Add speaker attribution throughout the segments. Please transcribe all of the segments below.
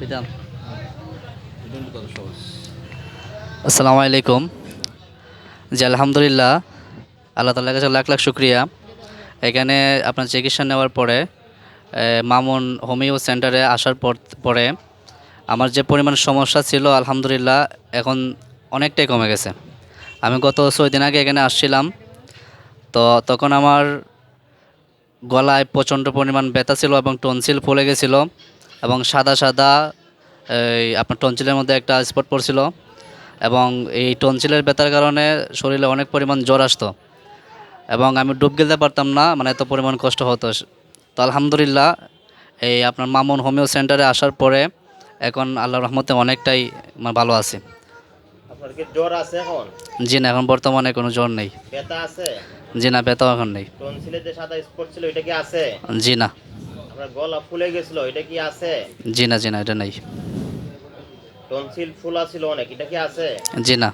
Speaker 1: বিধান আসসালামু আলাইকুম। জি আলহামদুলিল্লাহ। আল্লাহ তালার কাছে লাখ লাখ শুক্রিয়া। এখানে আপনার চিকিৎসা নেওয়ার পরে মামুন হোমিও সেন্টারে আসার পর পরে আমার যে পরিমাণ সমস্যা ছিল আলহামদুলিল্লাহ এখন অনেকটাই কমে গেছে। আমি গত ছয় দিন আগে এখানে আসছিলাম। তো তখন আমার গলায় প্রচণ্ড পরিমাণ ব্যথা ছিল এবং টনসিল ফুলে গেছিল। এবং সাদা সাদা এই আপনার টনসিলের মধ্যে একটা স্পট পড়ছিল এবং এই টনসিলের ব্যথার কারণে শরীরে অনেক পরিমাণ জ্বর আসতো এবং আমি ডুব গেলতে পারতাম না মানে এত পরিমাণ কষ্ট হতো। তো আলহামদুলিল্লাহ এই আপনার মামুন হোমিও সেন্টারে আসার পরে এখন আল্লাহ রহমতে অনেকটাই মানে ভালো আছি।
Speaker 2: জ্বর আছে এখন?
Speaker 1: জি না এখন বর্তমানে কোনো জ্বর নেই।
Speaker 2: ব্যথা আছে?
Speaker 1: জি না ব্যথাও এখন নেই।
Speaker 2: টনসিলে যে সাদা স্পট ছিল এটা কি আছে?
Speaker 1: জি না।
Speaker 2: আপনার গলা ফুলে গেছিল এটা কি আছে?
Speaker 1: জি না জি না এটা নেই।
Speaker 2: টনসিল ফুলা ছিল অনেক এটা কি আছে?
Speaker 1: জি না।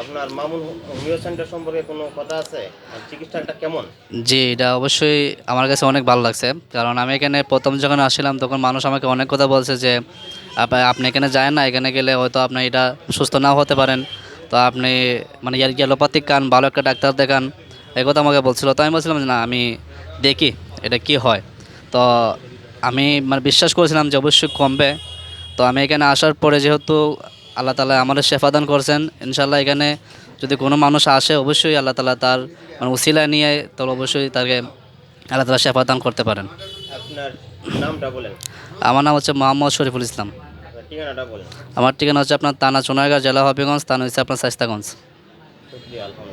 Speaker 2: আপনার মামুন হোমিও সেন্টার সম্পর্কে কোনো কথা আছে? আর চিকিৎসাটা কেমন?
Speaker 1: জি এটা অবশ্যই আমার কাছে অনেক ভালো লাগছে কারণ আমি এখানে প্রথম যখন আসছিলাম তখন মানুষ আমাকে অনেক কথা বলছে যে আপ- আপনি এখানে যায় না এখানে গেলে হয়তো আপনি এটা সুস্থ নাও হতে পারেন। তো আপনি মানে ইয়ার অ্যালোপ্যাথিক কান ভালো একটা ডাক্তার দেখান এই কথা আমাকে বলছিল। তো আমি বলছিলাম যে না আমি দেখি। এটা কি হয়? তো আমি মানে বিশ্বাস করেছিলাম যে অবশ্যই কমবে। তো আমি এখানে আসার পরে যেহেতু আল্লাহ তালা আমাদের শেফাদান করছেন ইনশাল্লাহ এখানে যদি কোনো মানুষ আসে অবশ্যই আল্লাহ তালা তার মানে উসিলা নিয়ে তাহলে অবশ্যই তাকে আল্লাহ তালা শেফাদান করতে পারেন।
Speaker 2: আপনার নামটা বলেন।
Speaker 1: আমার নাম হচ্ছে মোহাম্মদ শরীফুল ইসলাম। আমার ঠিকানা হচ্ছে আপনার তানা সোনারগাঁ জেলা হবিগঞ্জ তানা হচ্ছে আপনার সাইস্তাগঞ্জ
Speaker 2: আলহামদুলিল্লাহ।